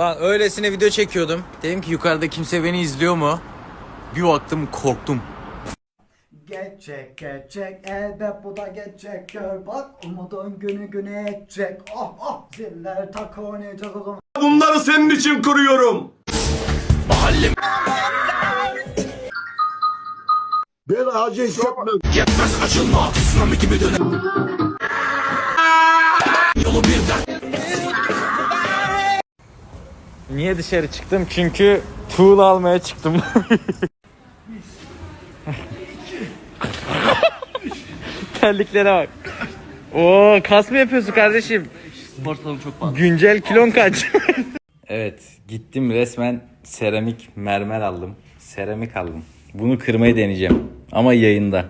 öylesine video çekiyordum. Dedim ki yukarıda kimse beni izliyor mu? Bir baktım korktum. Geçecek geçecek elbet bu da geçecek gör bak umudun günü güne edecek ah ah ziller tak oynayacak o zaman Bunları senin için kuruyorum. Ben acil yapmıyorum. Niye dışarı çıktım? Çünkü tuğla almaya çıktım. Terliklere bak. Oo kas mı yapıyorsun kardeşim? Spor salonu çok pahalı. Güncel kilon kaç? evet gittim resmen seramik mermer aldım. Seramik aldım. Bunu kırmayı deneyeceğim. Ama yayında.